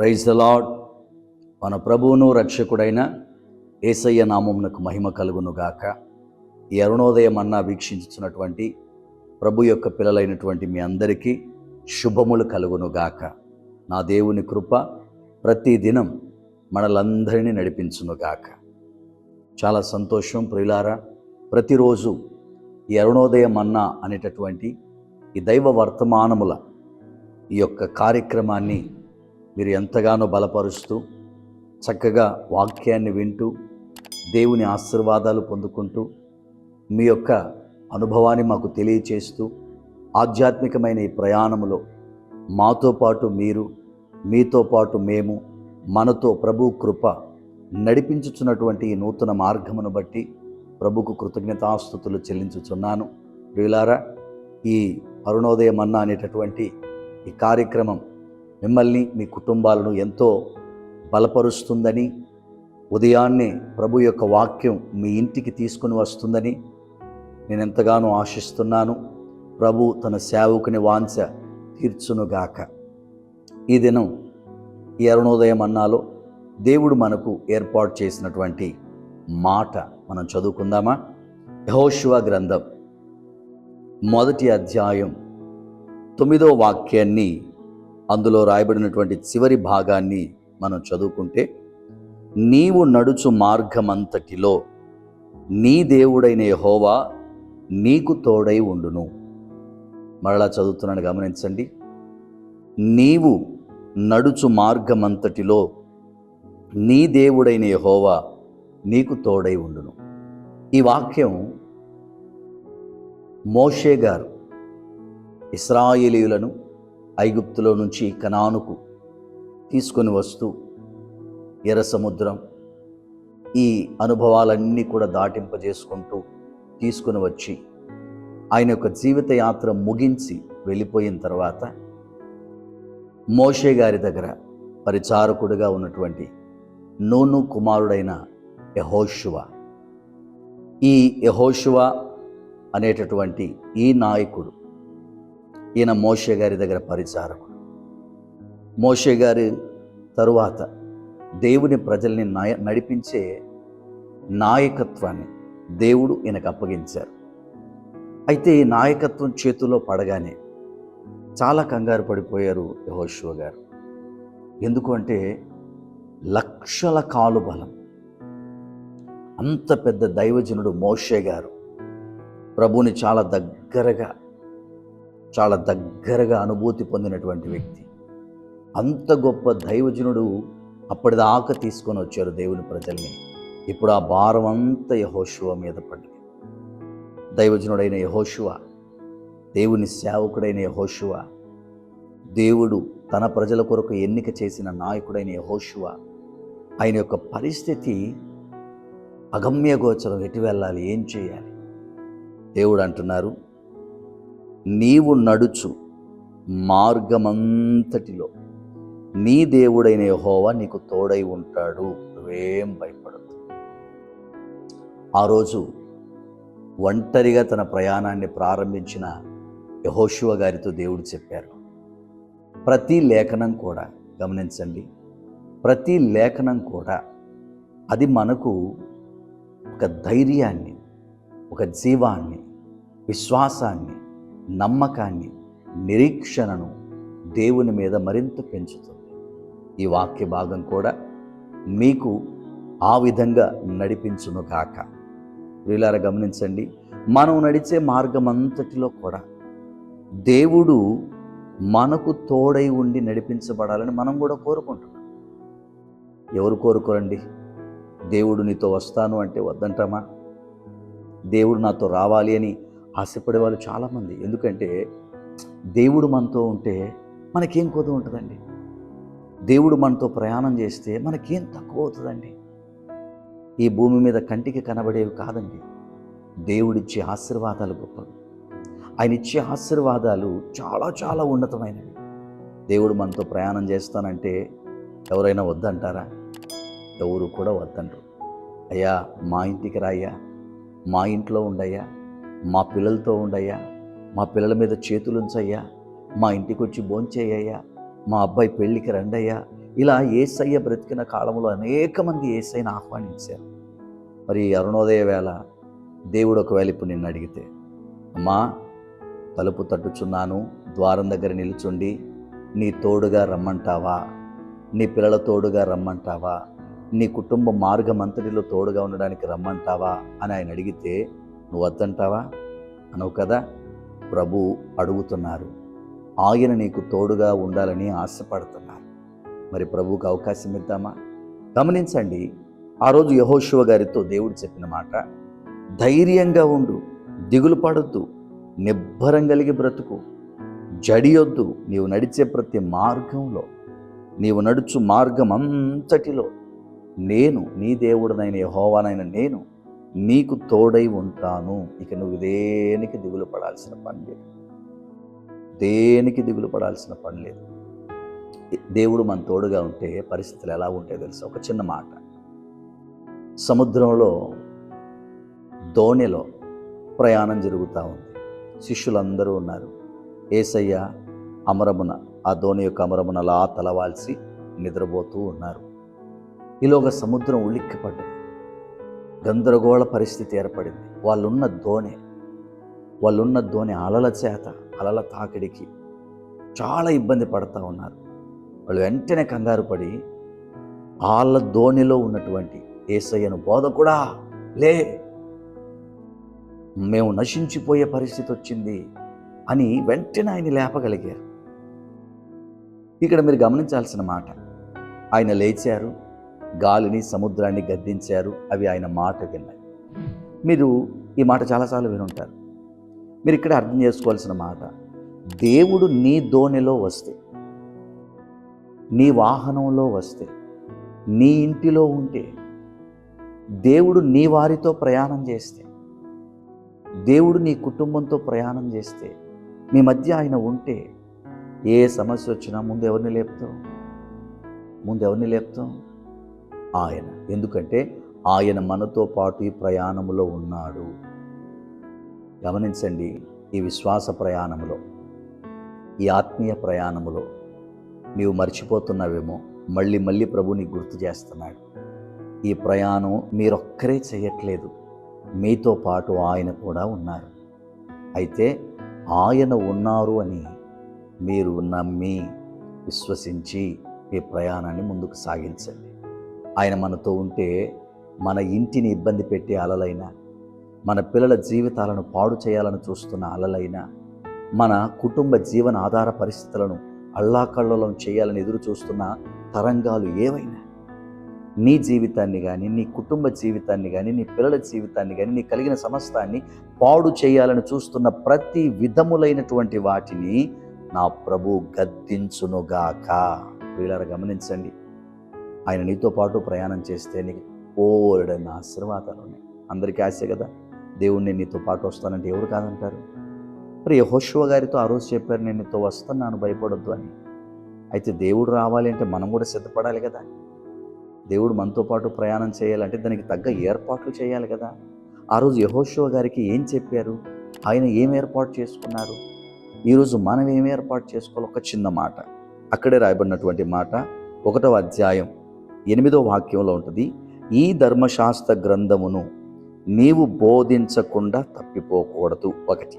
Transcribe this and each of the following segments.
Praise the lord మన ప్రభువును రక్షకుడైన ఏసయ్య నామమునకు మహిమ కలుగును గాక. ఈ అరుణోదయం అన్నా వీక్షించుతున్నటువంటి ప్రభు యొక్క పిల్లలైనటువంటి మీ అందరికీ శుభములు కలుగును గాక. నా దేవుని కృప ప్రతి దినం మనలందరినీ నడిపించును గాక. చాలా సంతోషం ప్రియులారా ప్రతిరోజు ఈ అరుణోదయం అన్నా అనేటటువంటి ఈ దైవ వర్తమానముల ఈ యొక్క కార్యక్రమాన్ని మీరు ఎంతగానో బలపరుస్తూ చక్కగా వాక్యాన్ని వింటూ దేవుని ఆశీర్వాదాలు పొందుకుంటూ మీ యొక్క అనుభవాన్ని మాకు తెలియచేస్తూ ఆధ్యాత్మికమైన ఈ ప్రయాణములో మాతో పాటు మీరు మీతో పాటు మేము మనతో ప్రభు కృప నడిపించుచున్నటువంటి ఈ నూతన మార్గమును బట్టి ప్రభుకు కృతజ్ఞతాస్థుతులు చెల్లించుచున్నాను. ప్రియులారా ఈ అరుణోదయం అన్న అనేటటువంటి ఈ కార్యక్రమం మిమ్మల్ని మీ కుటుంబాలను ఎంతో బలపరుస్తుందని ఉదయాన్నే ప్రభు యొక్క వాక్యం మీ ఇంటికి తీసుకుని వస్తుందని నేను ఎంతగానో ఆశిస్తున్నాను. ప్రభు తన సేవకుని వాంఛ తీర్చునుగాక. ఈ దినం ఈ అరుణోదయం అన్నాలో దేవుడు మనకు ఏర్పాటు చేసినటువంటి మాట మనం చదువుకుందామా? యహోశివ గ్రంథం మొదటి అధ్యాయం తొమ్మిదో వాక్యాన్ని అందులో రాయబడినటువంటి చివరి భాగాన్ని మనం చదువుకుంటే నీవు నడుచు మార్గమంతటిలో నీ దేవుడైన హోవా నీకు తోడై ఉండును. మరలా చదువుతున్నాను గమనించండి. నీవు నడుచు మార్గమంతటిలో నీ దేవుడైన యెహోవా నీకు తోడై ఉండును. ఈ వాక్యం మోషే గారు ఇస్రాయేలీయులను ఐగుప్తులో నుంచి కనానుకు తీసుకొని వస్తూ ఎర్ర సముద్రం ఈ అనుభవాలన్నీ కూడా దాటింపజేసుకుంటూ తీసుకుని వచ్చి ఆయన యొక్క జీవిత యాత్ర ముగించి వెళ్ళిపోయిన తర్వాత మోషే గారి దగ్గర పరిచారకుడిగా ఉన్నటువంటి నూను కుమారుడైన యహోషువ. ఈ యహోషువ అనేటటువంటి ఈ నాయకుడు ఈయన మోషే గారి దగ్గర పరిచారకుడు. మోషే గారి తరువాత దేవుని ప్రజల్ని నాయ నడిపించే నాయకత్వాన్ని దేవుడు ఈయనకు అప్పగించారు. అయితే ఈ నాయకత్వం చేతిలో పడగానే చాలా కంగారు పడిపోయారు యహోశివ గారు. ఎందుకు అంటే లక్షల కాలు బలం. అంత పెద్ద దైవజనుడు మోషే గారు ప్రభుని చాలా దగ్గరగా చాలా దగ్గరగా అనుభూతి పొందినటువంటి వ్యక్తి. అంత గొప్ప దైవజనుడు అప్పటిదాకా తీసుకొని వచ్చారు దేవుని ప్రజల్ని. ఇప్పుడు ఆ భారం అంతా యహోశువ మీద పడింది. దైవజనుడైన యహోశువ దేవుని సేవకుడైన యహోశువ దేవుడు తన ప్రజల కొరకు ఎన్నిక చేసిన నాయకుడైన యహోశువ ఆయన యొక్క పరిస్థితి అగమ్యగోచరం ఎటు వెళ్ళాలి ఏం చేయాలి? దేవుడు అంటున్నారు నీవు నడుచు మార్గమంతటిలో. నీ దేవుడైన యహోవా నీకు తోడై ఉంటాడు. నువ్వేం భయపడదు ఆ రోజు ఒంటరిగా తన ప్రయాణాన్ని ప్రారంభించిన యహోశివ గారితో దేవుడు చెప్పారు. ప్రతి లేఖనం కూడా గమనించండి. ప్రతి లేఖనం కూడా అది మనకు ఒక ధైర్యాన్ని ఒక జీవాన్ని విశ్వాసాన్ని నమ్మకాన్ని నిరీక్షణను దేవుని మీద మరింత పెంచుతుంది. ఈ వాక్య భాగం కూడా మీకు ఆ విధంగా నడిపించును గాక. వీళ్ళారా గమనించండి మనం నడిచే మార్గం అంతటిలో కూడా దేవుడు మనకు తోడై ఉండి నడిపించబడాలని మనం కూడా కోరుకుంటున్నాం. ఎవరు కోరుకోరండి? దేవుడు నీతో వస్తాను అంటే వద్దంటామా? దేవుడు నాతో రావాలి అని ఆశపడే వాళ్ళు చాలామంది. ఎందుకంటే దేవుడు మనతో ఉంటే మనకేం కొద ఉంటుందండి? దేవుడు మనతో ప్రయాణం చేస్తే మనకేం తక్కువ అవుతుందండి? ఈ భూమి మీద కంటికి కనబడేవి కాదండి. దేవుడిచ్చే ఆశీర్వాదాలు గొప్పవి. ఆయన ఇచ్చే ఆశీర్వాదాలు చాలా చాలా ఉన్నతమైనవి. దేవుడు మనతో ప్రయాణం చేస్తానంటే ఎవరైనా వద్దంటారా? ఎవరు కూడా వద్దంటారు అయ్యా మా ఇంటికి రాయ్యా మా ఇంట్లో ఉండయ్యా మా పిల్లలతో ఉండయ్యా మా పిల్లల మీద చేతులుంచయ్యా మా ఇంటికి వచ్చి భోంచేయ్యా మా అబ్బాయి పెళ్ళికి రండయ్యా. ఇలా ఏసయ్య బ్రతికిన కాలంలో అనేక మంది ఏసైని ఆహ్వానించారు. మరి అరుణోదయ వేళ దేవుడు ఒకవేళ ఇప్పుడు నిన్ను అడిగితే అమ్మా తలుపు తట్టుచున్నాను ద్వారం దగ్గర నిలుచుండి నీ తోడుగా రమ్మంటావా? నీ పిల్లల తోడుగా రమ్మంటావా? నీ కుటుంబ మార్గం అంతటిలో తోడుగా ఉండడానికి రమ్మంటావా? అని ఆయన అడిగితే నువ్వు వద్దంటావా అనవు కదా? ప్రభు అడుగుతున్నారు. ఆయన నీకు తోడుగా ఉండాలని ఆశపడుతున్నారు. మరి ప్రభువుకు అవకాశం ఇద్దామా? గమనించండి ఆ రోజు యహోశివ గారితో దేవుడు చెప్పిన మాట ధైర్యంగా ఉండు దిగులు పడొద్దు నిబ్బరం కలిగి బ్రతుకు. జడియొద్దు నీవు నడిచే ప్రతి మార్గంలో నీవు నడుచు మార్గం అంతటిలో నేను నీ దేవుడనైన యహోవానైన నేను నీకు తోడై ఉంటాను. ఇక నువ్వు దేనికి దిగులు పడాల్సిన పని లేదు. దేనికి దిగులు పడాల్సిన పని లేదు. దేవుడు మన తోడుగా ఉంటే పరిస్థితులు ఎలా ఉంటాయో తెలుసు? ఒక చిన్న మాట. సముద్రంలో దోణిలో ప్రయాణం జరుగుతూ ఉంది. శిష్యులందరూ ఉన్నారు. ఏసయ్య అమరమున ఆ దోణి యొక్క అమరమున అలా తలవాల్సి నిద్రపోతూ ఉన్నారు. ఈలోగా సముద్రం ఉలిక్కిపడ్డది. గందరగోళ పరిస్థితి ఏర్పడింది. వాళ్ళున్న ధోని వాళ్ళున్న దోణి అలల చేత అలల తాకిడికి చాలా ఇబ్బంది పడతా ఉన్నారు. వాళ్ళు వెంటనే కంగారు పడి వాళ్ళ దోణిలో ఉన్నటువంటి ఏసయ్యను బోధకుడా లే మేము నశించిపోయే పరిస్థితి వచ్చింది అని వెంటనే ఆయన లేపగలిగారు. ఇక్కడ మీరు గమనించాల్సిన మాట ఆయన లేచారు గాలిని సముద్రాన్ని గద్దించారు. అవి ఆయన మాట విన్నాయి. మీరు ఈ మాట చాలాసార్లు వినుంటారు. మీరు ఇక్కడ అర్థం చేసుకోవాల్సిన మాట దేవుడు నీ దోణిలో వస్తే నీ వాహనంలో వస్తే నీ ఇంటిలో ఉంటే దేవుడు నీ వారితో ప్రయాణం చేస్తే దేవుడు నీ కుటుంబంతో ప్రయాణం చేస్తే మీ మధ్య ఆయన ఉంటే ఏ సమస్య వచ్చినా ముందు ఎవరిని లేపుతావు? ముందు ఎవరిని లేపుతాం ఆయన. ఎందుకంటే ఆయన మనతో పాటు ఈ ప్రయాణంలో ఉన్నాడు. గమనించండి ఈ విశ్వాస ప్రయాణంలో ఈ ఆత్మీయ ప్రయాణంలో నీవు మర్చిపోతున్నావేమో మళ్ళీ మళ్ళీ ప్రభు నీకు గుర్తు చేస్తున్నాడు. ఈ ప్రయాణం మీరొక్కరే చేయట్లేదు. మీతో పాటు ఆయన కూడా ఉన్నారు. అయితే ఆయన ఉన్నారు అని మీరు నమ్మి విశ్వసించి మీ ప్రయాణాన్ని ముందుకు సాగించండి. ఆయన మనతో ఉంటే మన ఇంటిని ఇబ్బంది పెట్టే అలలైనా మన పిల్లల జీవితాలను పాడు చేయాలని చూస్తున్న అలలైనా మన కుటుంబ జీవన ఆధార పరిస్థితులను అల్లాకల్లోలం చేయాలని ఎదురు చూస్తున్న తరంగాలు ఏవైనా నీ జీవితాన్ని కానీ నీ కుటుంబ జీవితాన్ని కానీ నీ పిల్లల జీవితాన్ని కానీ నీ కలిగిన సమస్తాన్ని పాడు చేయాలని చూస్తున్న ప్రతి విధములైనటువంటి వాటిని నా ప్రభు గద్దించునుగాక. వీళ్ళని గమనించండి. ఆయన నీతో పాటు ప్రయాణం చేస్తే నీకు ఓరడన్న ఆశీర్వాదాలు ఉన్నాయి. అందరికీ ఆశ కదా? దేవుణ్ణి నీతో పాటు వస్తానంటే ఎవరు కాదంటారు? మరి యహోశివ గారితో ఆ రోజు చెప్పారు నేను నీతో వస్తున్నాను భయపడొద్దు అని. అయితే దేవుడు రావాలి అంటే మనం కూడా సిద్ధపడాలి కదా? దేవుడు మనతో పాటు ప్రయాణం చేయాలంటే దానికి తగ్గ ఏర్పాట్లు చేయాలి కదా? ఆ రోజు యహోశివ గారికి ఏం చెప్పారు? ఆయన ఏం ఏర్పాటు చేసుకున్నారు? ఈరోజు మనం ఏం ఏర్పాటు చేసుకోవాలి? ఒక చిన్న మాట. అక్కడే రాయబడినటువంటి మాట ఒకటవ అధ్యాయం ఎనిమిదో వాక్యంలో ఉంటుంది ఈ ధర్మశాస్త్ర గ్రంథమును నీవు బోధించకుండా తప్పిపోకూడదు ఒకటి.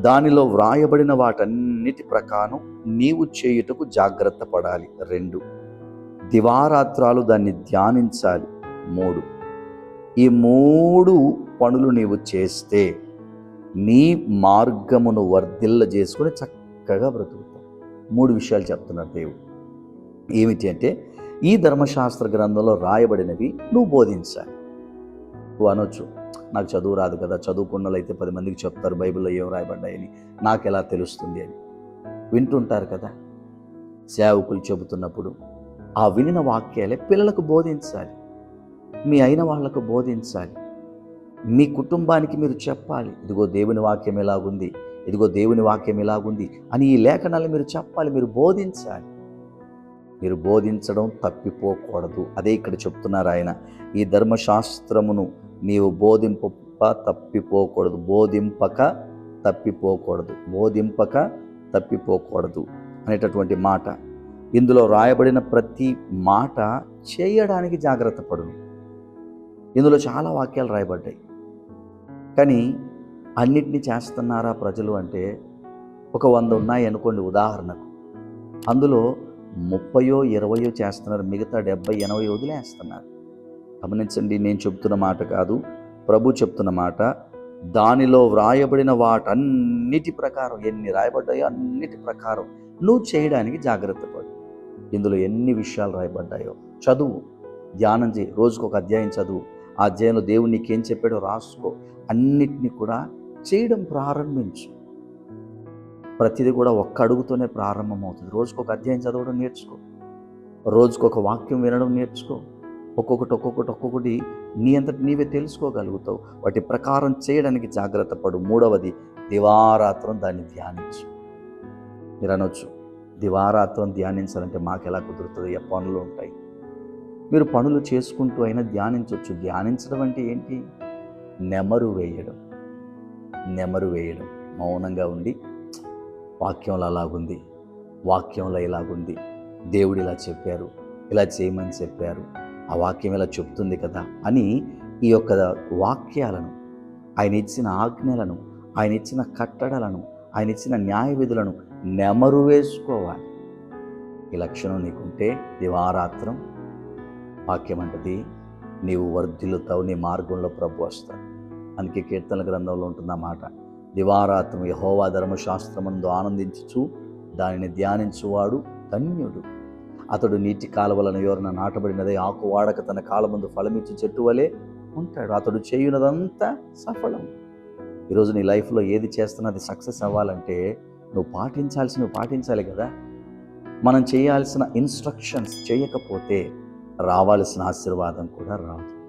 దానిలో వ్రాయబడిన వాటన్నిటి ప్రకారం నీవు చేయుటకు జాగ్రత్త పడాలి. రెండు. దివారాత్రాలు దాన్ని ధ్యానించాలి. మూడు. ఈ మూడు పనులు నీవు చేస్తే నీ మార్గమును వర్ధిల్ల చేసుకుని చక్కగా బ్రతుకుతావు. మూడు విషయాలు చెప్తున్నారు దేవుడు. ఏమిటి అంటే ఈ ధర్మశాస్త్ర గ్రంథంలో రాయబడినవి నువ్వు బోధించాలి. నువ్వు అనొచ్చు నాకు చదువు రాదు కదా చదువుకున్నలైతే పది మందికి చెప్తారు బైబిల్లో ఏం రాయబడ్డాయని నాకు ఎలా తెలుస్తుంది అని. వింటుంటారు కదా సేవకులు చెబుతున్నప్పుడు ఆ వినిన వాక్యాలే పిల్లలకు బోధించాలి. మీ అయిన వాళ్ళకు బోధించాలి. మీ కుటుంబానికి మీరు చెప్పాలి ఇదిగో దేవుని వాక్యం ఎలాగుంది ఇదిగో దేవుని వాక్యం ఎలాగుంది అని ఈ లేఖనాలు మీరు చెప్పాలి మీరు బోధించాలి. మీరు బోధించడం తప్పిపోకూడదు. అదే ఇక్కడ చెప్తున్నారు ఆయన. ఈ ధర్మశాస్త్రమును నీవు బోధింప తప్పిపోకూడదు. బోధింపక తప్పిపోకూడదు. బోధింపక తప్పిపోకూడదు అనేటటువంటి మాట. ఇందులో రాయబడిన ప్రతి మాట చేయడానికి జాగ్రత్త పడును. ఇందులో చాలా వాక్యాలు రాయబడ్డాయి. కానీ అన్నిటిని చేస్తున్నారా ప్రజలు అంటే ఒక వంద ఉన్నాయి అనుకోండి ఉదాహరణకు. అందులో ముప్పయో ఇరవయో చేస్తున్నారు. మిగతా డెబ్బై ఎనభై వదిలేస్తున్నారు. గమనించండి నేను చెప్తున్న మాట కాదు. ప్రభు చెప్తున్న మాట దానిలో వ్రాయబడిన వాటన్నిటి ప్రకారం ఎన్ని రాయబడ్డాయో అన్నిటి ప్రకారం నువ్వు చేయడానికి జాగ్రత్త పడు. ఇందులో ఎన్ని విషయాలు రాయబడ్డాయో చదువు ధ్యానం చేయి. రోజుకు ఒక అధ్యాయం చదువు. ఆ అధ్యాయంలో దేవుడు నీకేం చెప్పాడో రాసుకో. అన్నిటినీ కూడా చేయడం ప్రారంభించు. ప్రతిదీ కూడా ఒక్క అడుగుతోనే ప్రారంభమవుతుంది. రోజుకు ఒక అధ్యాయం చదవడం నేర్చుకో. రోజుకు ఒక వాక్యం వినడం నేర్చుకో. ఒక్కొక్కటి ఒక్కొక్కటి ఒక్కొక్కటి నీ అంతటి నీవే తెలుసుకోగలుగుతావు. వాటి ప్రకారం చేయడానికి జాగ్రత్త పడు. మూడవది దివారాత్రం దాన్ని ధ్యానించు. మీరు అనొచ్చు దివారాత్రం ధ్యానించాలంటే మాకు ఎలా కుదురుతుంది ఏ పనులు ఉంటాయి? మీరు పనులు చేసుకుంటూ అయినా ధ్యానించవచ్చు ధ్యానించడం అంటే ఏంటి? నెమరు వేయడం. నెమరు వేయడం. మౌనంగా ఉండి వాక్యంలో అలాగుంది. వాక్యంలో ఇలాగుంది. దేవుడు ఇలా చెప్పారు. ఇలా చేయమని చెప్పారు. ఆ వాక్యం ఇలా చెప్తుంది కదా అని ఈ యొక్క వాక్యాలను ఆయన ఇచ్చిన ఆజ్ఞలను ఆయన ఇచ్చిన కట్టడలను ఆయన ఇచ్చిన న్యాయ విధులను నెమరు వేసుకోవాలి. ఈ లక్షణం నీకుంటే దివారాత్రం వాక్యం అంటది నీవు వర్ధిల్లుతావు నీ మార్గంలో ప్రభు వస్తావు అందుకే కీర్తన గ్రంథంలో ఉంటుంది మాట దివారాత్రం యహోవా ధర్మశాస్త్రమందు ఆనందించుచు దానిని ధ్యానించువాడు ధన్యుడు. అతడు నీటి కాలువలను ఎవరిన నాటబడినదే ఆకు వాడక తన కాలమందు ఫలమిచ్చు చెట్టు వలె ఉంటాడు. అతడు చేయునదంతా సఫలం. ఈరోజు నీ లైఫ్లో ఏది చేస్తున్నది సక్సెస్ అవ్వాలంటే నువ్వు పాటించాల్సి నువ్వు పాటించాలి కదా. మనం చేయాల్సిన ఇన్స్ట్రక్షన్స్ చేయకపోతే రావాల్సిన ఆశీర్వాదం కూడా రాదు.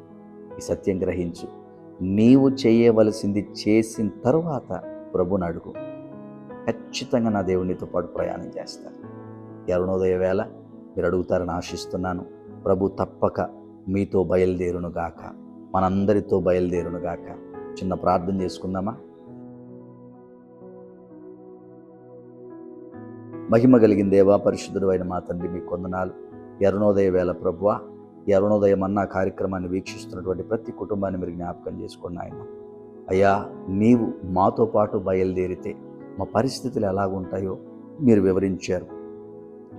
ఈ సత్యం గ్రహించు. నీవు చేయవలసింది చేసిన తర్వాత ప్రభుని అడుగు. ఖచ్చితంగా నా దేవునితో పాటు ప్రయాణం చేస్తాను ఎరుణోదయ అరుణోదయ వేళ మీరు అడుగుతారని ఆశిస్తున్నాను. ప్రభు తప్పక మీతో బయలుదేరునుగాక మనందరితో బయలుదేరును గాక. చిన్న ప్రార్థన చేసుకుందామా? మహిమ కలిగిన దేవా పరిశుద్ధుడు అయిన మా తండ్రి మీ కొందనాలు. ఈ అరుణోదయ వేళ ప్రభువా ఈ అరుణోదయం అన్న కార్యక్రమాన్ని వీక్షిస్తున్నటువంటి ప్రతి కుటుంబాన్ని మీరు జ్ఞాపకం చేసుకోండి ఆయన అయ్యా నీవు మాతో పాటు బయలుదేరితే మా పరిస్థితులు ఎలాగుంటాయో మీరు వివరించారు.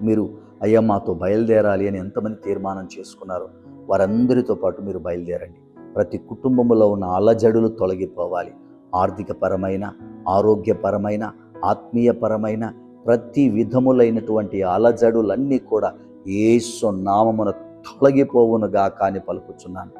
మీరు అయ్యా మాతో బయలుదేరాలి అని ఎంతమంది తీర్మానం చేసుకున్నారో వారందరితో పాటు మీరు బయలుదేరండి. ప్రతి కుటుంబంలో ఉన్న అలజడులు తొలగిపోవాలి. ఆర్థికపరమైన ఆరోగ్యపరమైన ఆత్మీయపరమైన ప్రతి విధములైనటువంటి అలజడులన్నీ కూడా ఏసు నామమున తొలగిపోవునుగా అని పలుకుచున్నాను.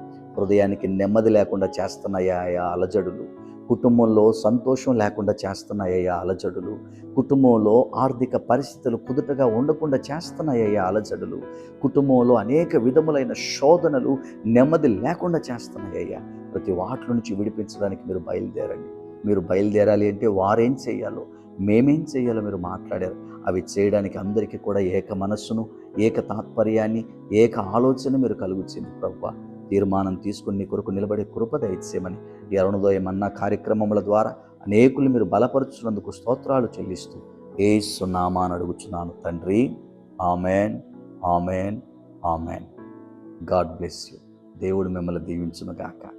హృదయానికి నెమ్మది లేకుండా చేస్తున్నాయా అలజడులు? కుటుంబంలో సంతోషం లేకుండా చేస్తున్నాయ్యా అలజడులు? కుటుంబంలో ఆర్థిక పరిస్థితులు కుదుటగా ఉండకుండా చేస్తున్నాయ్యా అలజడులు? కుటుంబంలో అనేక విధములైన శోధనలు నెమ్మది లేకుండా చేస్తున్నాయ్యా ప్రతి వాటి నుంచి విడిపించడానికి మీరు బయలుదేరండి. మీరు బయలుదేరాలి అంటే వారేం చేయాలో మేమేం చేయాలో మీరు మాట్లాడారు. అవి చేయడానికి అందరికీ కూడా ఏక మనస్సును ఏక తాత్పర్యాన్ని ఏక ఆలోచన మీరు కలుగుచ్చింది ప్రభు తీర్మానం తీసుకుని నీ కొరకు నిలబడే కృప దయచేయమని ఈ అరుణోదయం అన్న కార్యక్రమముల ద్వారా అనేకులు మీరు బలపరుచున్నందుకు స్తోత్రాలు చెల్లిస్తూ ఏసు నామాన్ని అడుగుచున్నాను తండ్రి. Amen amen amen. God bless you. దేవుడు మిమ్మల్ని దీవించును గాక.